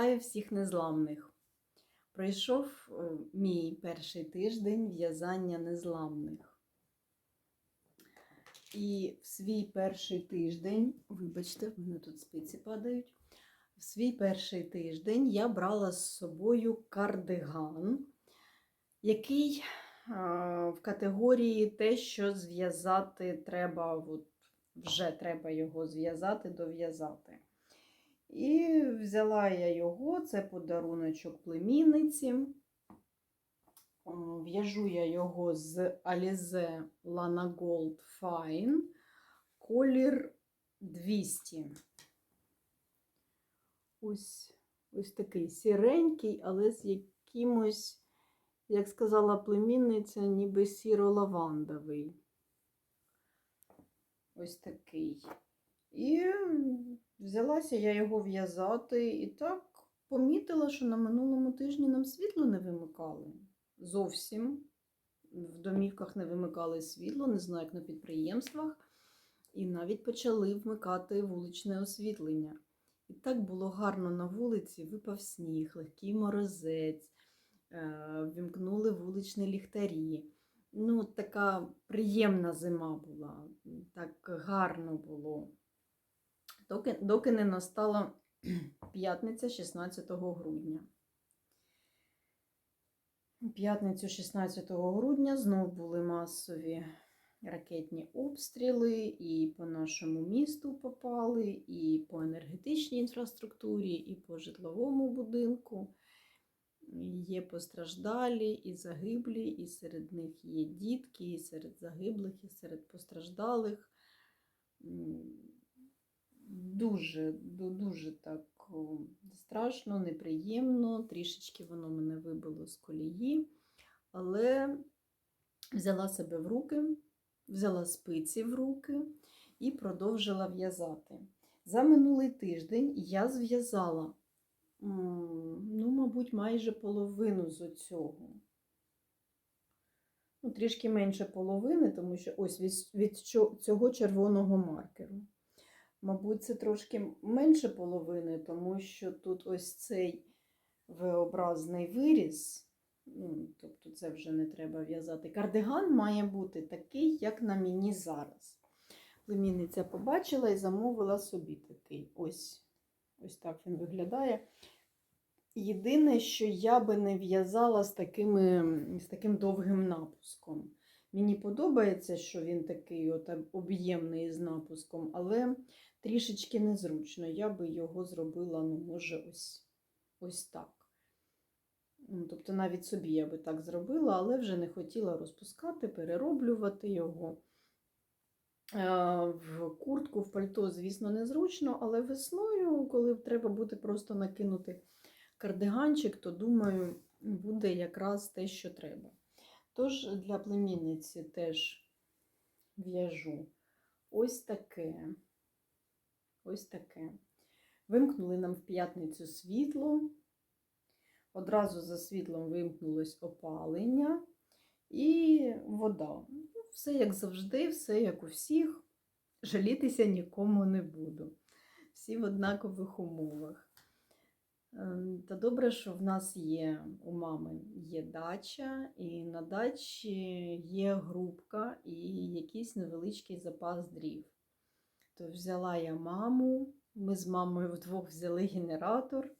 Вітаю всіх незламних. Пройшов е, мій перший тиждень в'язання незламних. І в свій перший тиждень, вибачте, в мене тут спиці падають. В свій перший тиждень я брала з собою кардиган, який в категорії те, що зв'язати треба, от, вже треба його зв'язати, дов'язати. І взяла я його, це подаруночок племінниці. В'яжу я його з Alize Lana Gold Fine, колір 200. Ось, ось такий сіренький, але з якимось, як сказала племінниця, ніби сіро-лавандовий. Ось такий. І взялася я його в'язати і так помітила, що на минулому тижні нам світло не вимикали. Зовсім. В домівках не вимикали світло, не знаю, як на підприємствах. І навіть почали вмикати вуличне освітлення. І так було гарно на вулиці, випав сніг, легкий морозець, е, вімкнули вуличні ліхтарі. Ну, така приємна зима була, так гарно було. Доки, доки не настала п'ятниця 16 грудня. П'ятницю 16 грудня знов були масові ракетні обстріли, і по нашому місту попали, і по енергетичній інфраструктурі, і по житловому будинку. Є постраждалі і загиблі, і серед них є дітки, і серед загиблих, і серед постраждалих. Дуже, ду- дуже так страшно, неприємно. Трішечки воно мене вибило з колії, але взяла себе в руки, взяла спиці в руки і продовжила в'язати. За минулий тиждень я зв'язала, ну, мабуть, майже половину з цього. Ну, трішки менше половини, тому що ось від, від цього червоного маркеру. Мабуть, це трошки менше половини, тому що тут ось цей V-образний виріз, ну, тобто це вже не треба в'язати. Кардиган має бути такий, як на мені зараз. Племінниця побачила і замовила собі такий. Ось, ось так він виглядає. Єдине, що я би не в'язала з, з таким довгим напуском. Мені подобається, що він такий от об'ємний з напуском, але трішечки незручно. Я би його зробила, ну, може, ось, ось так. Ну, Тобто навіть собі я би так зробила, але вже не хотіла розпускати, перероблювати його. Е, В куртку, в пальто, звісно, незручно, але весною, коли треба буде просто накинути кардиганчик, то думаю, буде якраз те, що треба. Тож для племінниці теж в'яжу ось таке. Ось таке. Вимкнули нам в п'ятницю світло. Одразу за світлом вимкнулось опалення і вода. Ну, Все як завжди, все як у всіх. Жалітися нікому не буду. Всі в однакових умовах. Ем, Та добре, що в нас є у мами є дача, і на дачі є грубка і якийсь невеличкий запас дрів. То взяла я маму, ми з мамою вдвох взяли генератор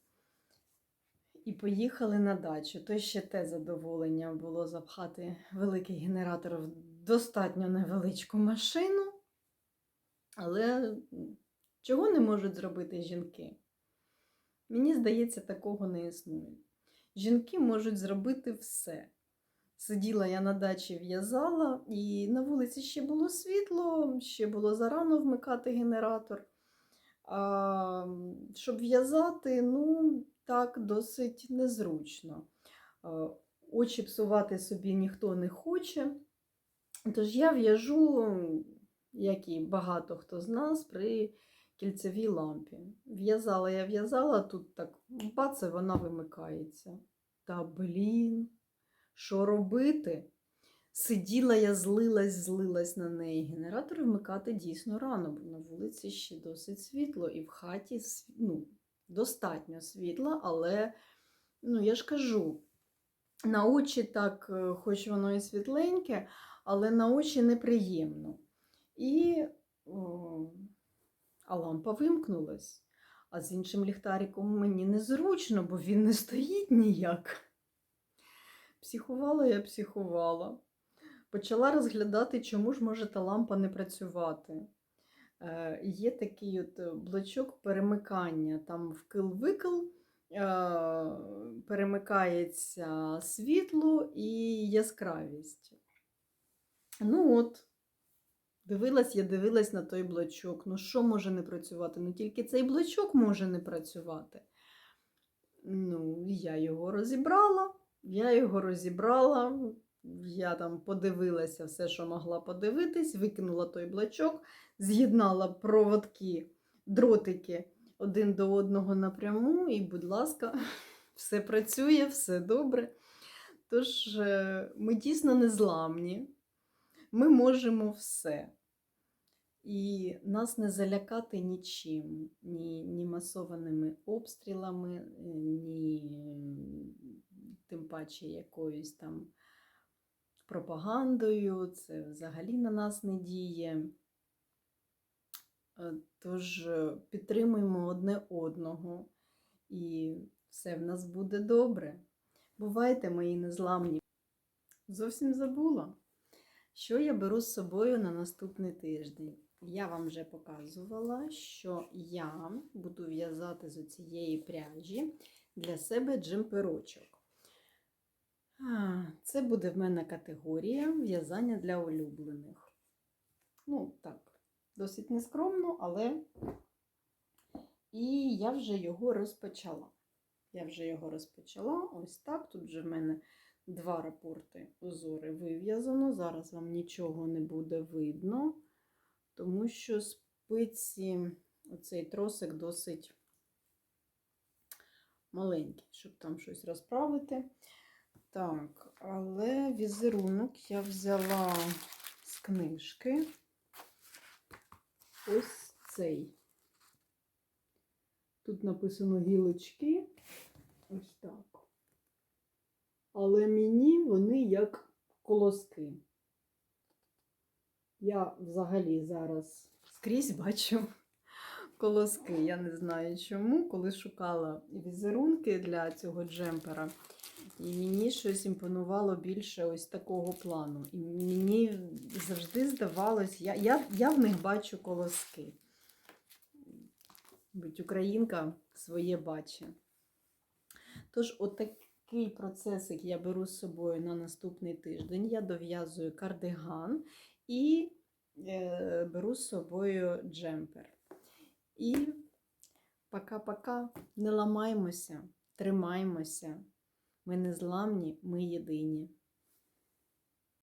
і поїхали на дачу. То ще те задоволення було запхати великий генератор в достатньо невеличку машину. Але чого не можуть зробити жінки? Мені здається, такого не існує. Жінки можуть зробити все. Сиділа я на дачі, в'язала, і на вулиці ще було світло, ще було зарано вмикати генератор. А, щоб в'язати, ну, так, досить незручно. Очі псувати собі ніхто не хоче. Тож я в'яжу, як і багато хто з нас, при кільцевій лампі. В'язала я в'язала, тут так бац, вона вимикається. Та блін, що робити? Сиділа я, злилась, злилась на неї. Генератор вмикати дійсно рано, бо на вулиці ще досить світло, і в хаті, ну, достатньо світла, але, ну, я ж кажу, на очі так, е, хоч воно і світленьке, але на очі неприємно. І о, а лампа вимкнулась. А з іншим ліхтариком мені незручно, бо він не стоїть ніяк. Психувала я психувала. Почала розглядати, чому ж може та лампа не працювати. Е, є такий от е, блочок перемикання, там вкил-викил, е, перемикається світло і яскравість. Ну от, дивилась, я дивилась на той блочок. Ну, що може не працювати? Ну, тільки цей блочок може не працювати. Ну, я його розібрала, я його розібрала. Я там подивилася все, що могла подивитись, викинула той блочок, з'єднала проводки, дротики один до одного напряму, і, будь ласка, все працює, все добре. Тож е, ми дійсно незламні, ми можемо все. І нас не залякати нічим, ні, ні масованими обстрілами, е, ні паче якоюсь там пропагандою. Це взагалі на нас не діє. Е, Тож е, підтримуємо одне одного, і все в нас буде добре. Бувайте, мої незламні. Зовсім забула, що я беру з собою на наступний тиждень. Я вам вже показувала, що я буду в'язати з цієї пряжі для себе джемперочок. Це буде в мене категорія в'язання для улюблених. Ну, так, досить нескромно, але і я вже його розпочала. Я вже його розпочала. Ось так. Тут вже в мене два рапорти узори вив'язано. Зараз вам нічого не буде видно, тому що спиці, оцей тросик досить маленький, щоб там щось розправити. Так, але візерунок я взяла з книжки. Ось цей. Тут написано гілочки. Ось так. Але мені вони як колоски. Я взагалі зараз скрізь бачу колоски. Я не знаю чому, коли шукала візерунки для цього джемпера. І мені щось імпонувало більше ось такого плану. І мені завжди здавалось, я, я, я в них бачу колоски. Будь українка своє бачить. Тож, отакий процесик я беру з собою на наступний тиждень. Я дов'язую кардиган і е, беру з собою джемпер. І пока-пока, не ламаймося, тримаймося. Ми незламні, ми єдині.